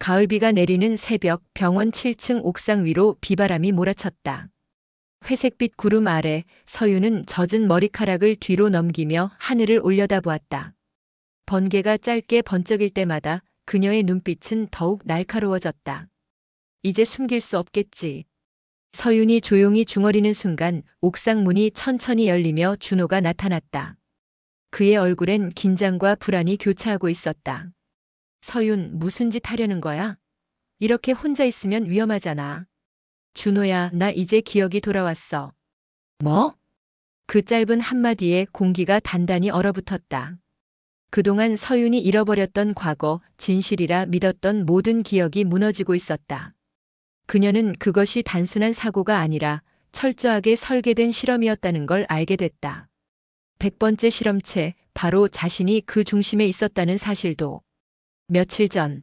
가을비가 내리는 새벽 병원 7층 옥상 위로 비바람이 몰아쳤다. 회색빛 구름 아래 서유는 젖은 머리카락을 뒤로 넘기며 하늘을 올려다보았다. 번개가 짧게 번쩍일 때마다 그녀의 눈빛은 더욱 날카로워졌다. 이제 숨길 수 없겠지. 서윤이 조용히 중얼이는 순간 옥상 문이 천천히 열리며 준호가 나타났다. 그의 얼굴엔 긴장과 불안이 교차하고 있었다. 서윤, 무슨 짓 하려는 거야? 이렇게 혼자 있으면 위험하잖아. 준호야, 나 이제 기억이 돌아왔어. 뭐? 그 짧은 한마디에 공기가 단단히 얼어붙었다. 그동안 서윤이 잃어버렸던 과거, 진실이라 믿었던 모든 기억이 무너지고 있었다. 그녀는 그것이 단순한 사고가 아니라 철저하게 설계된 실험이었다는 걸 알게 됐다. 백 번째 실험체, 바로 자신이 그 중심에 있었다는 사실도. 며칠 전,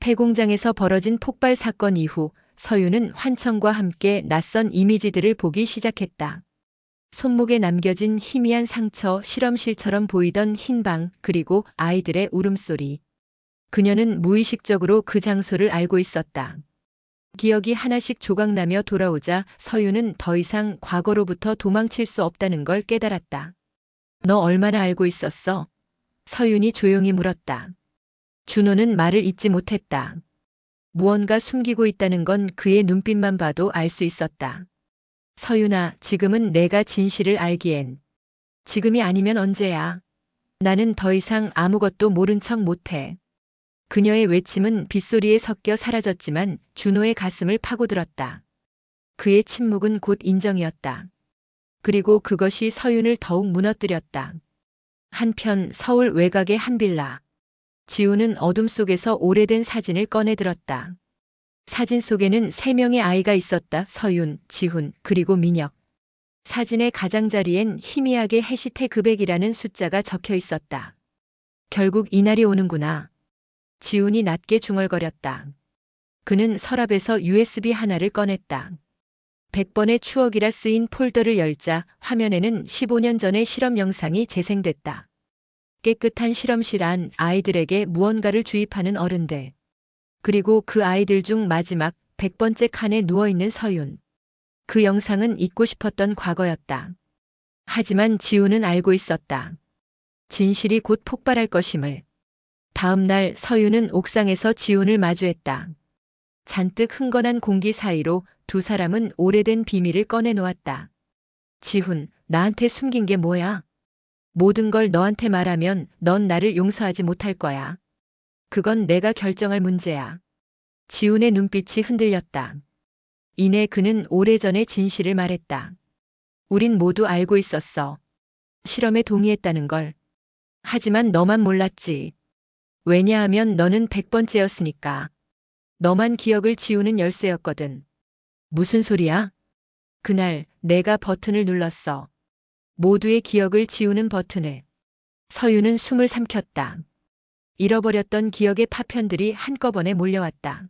폐공장에서 벌어진 폭발 사건 이후 서유는 환청과 함께 낯선 이미지들을 보기 시작했다. 손목에 남겨진 희미한 상처, 실험실처럼 보이던 흰 방, 그리고 아이들의 울음소리. 그녀는 무의식적으로 그 장소를 알고 있었다. 기억이 하나씩 조각나며 돌아오자 서유는 더 이상 과거로부터 도망칠 수 없다는 걸 깨달았다. 너 얼마나 알고 있었어? 서윤이 조용히 물었다. 준호는 말을 잇지 못했다. 무언가 숨기고 있다는 건 그의 눈빛만 봐도 알 수 있었다. 서윤아, 지금은 내가 진실을 알기엔. 지금이 아니면 언제야? 나는 더 이상 아무것도 모른 척 못해. 그녀의 외침은 빗소리에 섞여 사라졌지만 준호의 가슴을 파고들었다. 그의 침묵은 곧 인정이었다. 그리고 그것이 서윤을 더욱 무너뜨렸다. 한편 서울 외곽의 한 빌라. 지우는 어둠 속에서 오래된 사진을 꺼내 들었다. 사진 속에는 세 명의 아이가 있었다. 서윤, 지훈, 그리고 민혁. 사진의 가장자리엔 희미하게 해시태그 100이라는 숫자가 적혀 있었다. 결국 이날이 오는구나. 지훈이 낮게 중얼거렸다. 그는 서랍에서 USB 하나를 꺼냈다. 100번의 추억이라 쓰인 폴더를 열자 화면에는 15년 전의 실험 영상이 재생됐다. 깨끗한 실험실 안 아이들에게 무언가를 주입하는 어른들. 그리고 그 아이들 중 마지막 100번째 칸에 누워있는 서윤. 그 영상은 잊고 싶었던 과거였다. 하지만 지우는 알고 있었다. 진실이 곧 폭발할 것임을. 다음 날 서윤은 옥상에서 지훈을 마주했다. 잔뜩 흥건한 공기 사이로 두 사람은 오래된 비밀을 꺼내놓았다. 지훈, 나한테 숨긴 게 뭐야? 모든 걸 너한테 말하면 넌 나를 용서하지 못할 거야. 그건 내가 결정할 문제야. 지훈의 눈빛이 흔들렸다. 이내 그는 오래전의 진실을 말했다. 우린 모두 알고 있었어. 실험에 동의했다는 걸. 하지만 너만 몰랐지. 왜냐하면 너는 백번째였으니까 너만 기억을 지우는 열쇠였거든. 무슨 소리야? 그날 내가 버튼을 눌렀어. 모두의 기억을 지우는 버튼을. 서유는 숨을 삼켰다. 잃어버렸던 기억의 파편들이 한꺼번에 몰려왔다.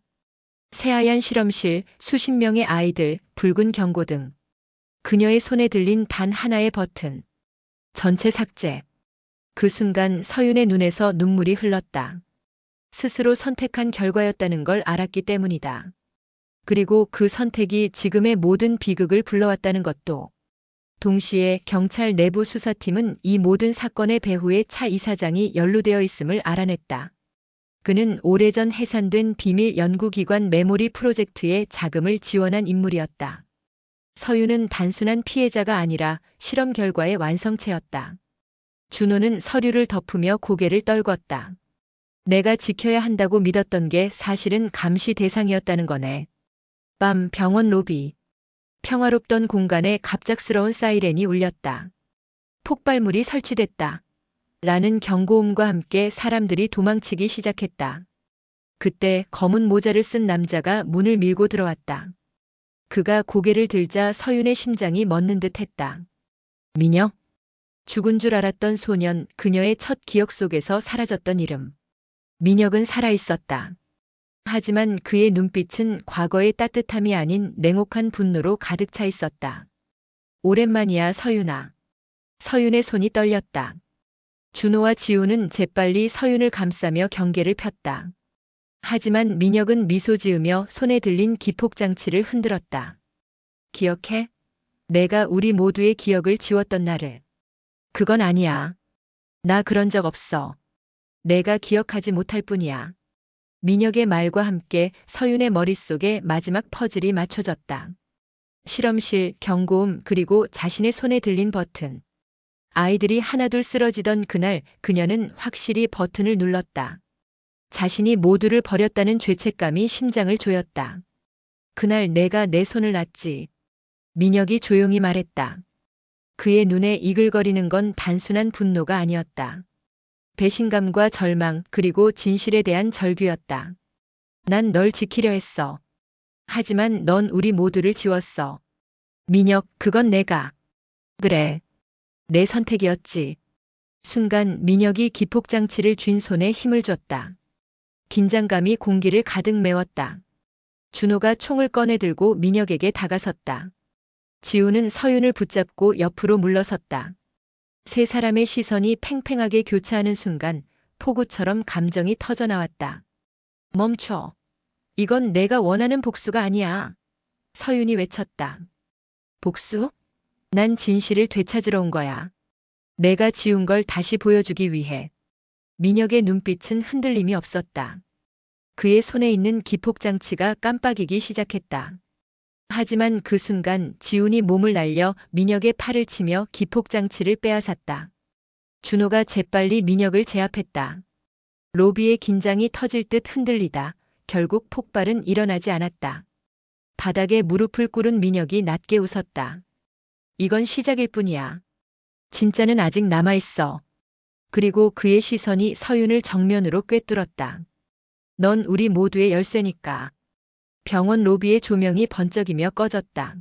새하얀 실험실, 수십 명의 아이들, 붉은 경고등. 그녀의 손에 들린 단 하나의 버튼. 전체 삭제. 그 순간 서윤의 눈에서 눈물이 흘렀다. 스스로 선택한 결과였다는 걸 알았기 때문이다. 그리고 그 선택이 지금의 모든 비극을 불러왔다는 것도. 동시에 경찰 내부 수사팀은 이 모든 사건의 배후에 차 이사장이 연루되어 있음을 알아냈다. 그는 오래전 해산된 비밀 연구기관 메모리 프로젝트에 자금을 지원한 인물이었다. 서유는 단순한 피해자가 아니라 실험 결과의 완성체였다. 준호는 서류를 덮으며 고개를 떨궜다. 내가 지켜야 한다고 믿었던 게 사실은 감시 대상이었다는 거네. 밤 병원 로비. 평화롭던 공간에 갑작스러운 사이렌이 울렸다. 폭발물이 설치됐다. 라는 경고음과 함께 사람들이 도망치기 시작했다. 그때 검은 모자를 쓴 남자가 문을 밀고 들어왔다. 그가 고개를 들자 서윤의 심장이 멎는 듯 했다. 민혁? 죽은 줄 알았던 소년, 그녀의 첫 기억 속에서 사라졌던 이름. 민혁은 살아있었다. 하지만 그의 눈빛은 과거의 따뜻함이 아닌 냉혹한 분노로 가득 차 있었다. 오랜만이야, 서윤아. 서윤의 손이 떨렸다. 준호와 지우는 재빨리 서윤을 감싸며 경계를 폈다. 하지만 민혁은 미소 지으며 손에 들린 기폭장치를 흔들었다. 기억해? 내가 우리 모두의 기억을 지웠던 날을. 그건 아니야. 나 그런 적 없어. 내가 기억하지 못할 뿐이야. 민혁의 말과 함께 서윤의 머릿속에 마지막 퍼즐이 맞춰졌다. 실험실, 경고음, 그리고 자신의 손에 들린 버튼. 아이들이 하나둘 쓰러지던 그날 그녀는 확실히 버튼을 눌렀다. 자신이 모두를 버렸다는 죄책감이 심장을 조였다. 그날 내가 내 손을 놨지. 민혁이 조용히 말했다. 그의 눈에 이글거리는 건 단순한 분노가 아니었다. 배신감과 절망 그리고 진실에 대한 절규였다. 난 널 지키려 했어. 하지만 넌 우리 모두를 지웠어. 민혁, 그건 내가. 그래. 내 선택이었지. 순간 민혁이 기폭장치를 쥔 손에 힘을 줬다. 긴장감이 공기를 가득 메웠다. 준호가 총을 꺼내 들고 민혁에게 다가섰다. 지우는 서윤을 붙잡고 옆으로 물러섰다. 세 사람의 시선이 팽팽하게 교차하는 순간 폭우처럼 감정이 터져나왔다. 멈춰. 이건 내가 원하는 복수가 아니야. 서윤이 외쳤다. 복수? 난 진실을 되찾으러 온 거야. 내가 지운 걸 다시 보여주기 위해. 민혁의 눈빛은 흔들림이 없었다. 그의 손에 있는 기폭장치가 깜빡이기 시작했다. 하지만 그 순간 지훈이 몸을 날려 민혁의 팔을 치며 기폭장치를 빼앗았다. 준호가 재빨리 민혁을 제압했다. 로비의 긴장이 터질 듯 흔들리다 결국 폭발은 일어나지 않았다. 바닥에 무릎을 꿇은 민혁이 낮게 웃었다. 이건 시작일 뿐이야. 진짜는 아직 남아있어. 그리고 그의 시선이 서윤을 정면으로 꿰뚫었다. 넌 우리 모두의 열쇠니까. 병원 로비의 조명이 번쩍이며 꺼졌다.